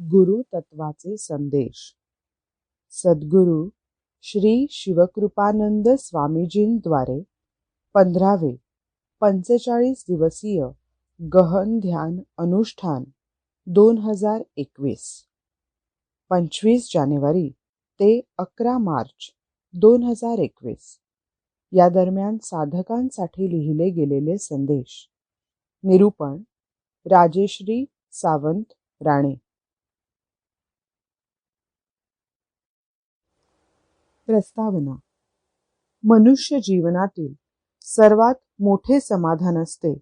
गुरु तत्वाचे संदेश. सद्गुरु श्री शिवकृपानंद स्वामीजींद्वारे पंधरावे पंचेचाळीस दिवसीय गहन ध्यान अनुष्ठान दोन हजार एकवीस. पंचवीस जानेवारी ते अकरा मार्च दोन हजार एकवीस. या दरम्यान साधकांसाठी लिहिले गेलेले संदेश. निरूपण राजेश्री सावंत राणे. प्रस्तावना. मनुष्य जीवनातील सर्वात मोठे समाधान असते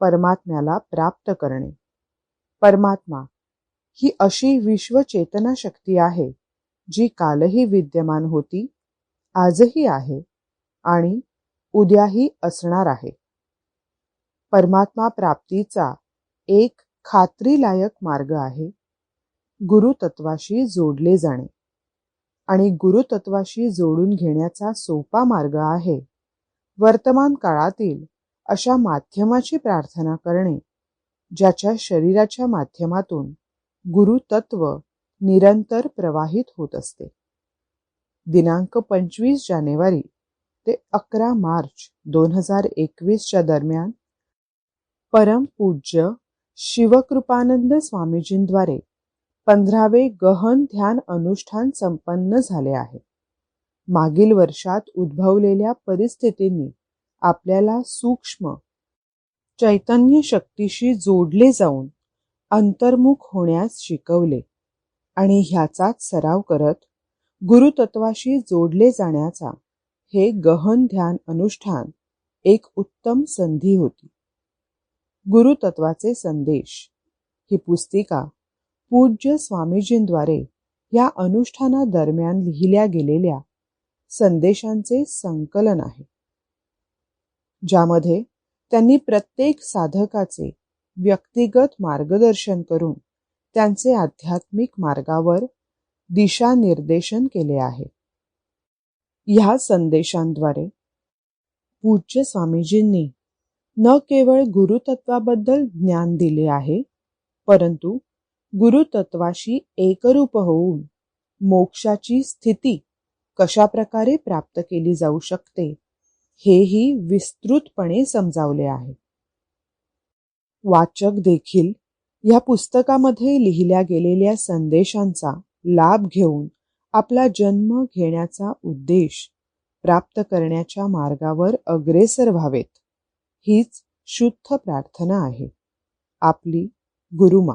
परमात्म्याला प्राप्त करणे. परमात्मा ही अशी विश्वचेतना शक्ती आहे जी कालही विद्यमान होती आजही आहे आणि उद्याही असणार आहे. परमात्मा प्राप्तीचा एक खात्रीलायक मार्ग आहे गुरुतत्वाशी जोडले जाणे. आणि गुरुतत्वाशी जोडून घेण्याचा सोपा मार्ग आहे. वर्तमान काळातील अशा माध्यमाची प्रार्थना करणे ज्याच्या शरीराच्या माध्यमातून गुरुतत्व निरंतर प्रवाहित होत असते. दिनांक पंचवीस जानेवारी ते अकरा मार्च दोन हजार एकवीसच्या दरम्यान परमपूज्य शिवकृपानंद स्वामीजींद्वारे पंधरावे गहन ध्यान अनुष्ठान संपन्न झाले आहे. मागील वर्षात उद्भवलेल्या परिस्थितींनी आपल्याला सूक्ष्म चैतन्य शक्तीशी जोडले जाऊन अंतर्मुख होण्यास शिकवले आणि ह्याचाच सराव करत गुरुतत्वाशी जोडले जाण्याचा हे गहन ध्यान अनुष्ठान एक उत्तम संधी होती. गुरुतत्वाचे संदेश. ही पुस्तिका पूज्य स्वामीजींद्वारे या अनुष्ठानादरम्यान लिहिल्या गेलेल्या संदेशांचे संकलन आहे. ज्यामध्ये त्यांनी प्रत्येक साधकाचे व्यक्तिगत मार्गदर्शन करून त्यांचे आध्यात्मिक मार्गावर दिशानिर्देशन केले आहे. ह्या संदेशांद्वारे पूज्य स्वामीजींनी न केवळ गुरुतत्वाबद्दल ज्ञान दिले आहे परंतु गुरुतत्वाशी एकरूप होऊन मोक्षाची स्थिती कशा प्रकारे प्राप्त केली जाऊ शकते हेही विस्तृतपणे समजावले आहे. वाचक देखील या पुस्तकामध्ये लिहिल्या गेलेल्या संदेशांचा लाभ घेऊन आपला जन्म घेण्याचा उद्देश प्राप्त करण्याच्या मार्गावर अग्रेसर व्हावेत हीच शुद्ध प्रार्थना आहे. आपली गुरुमा.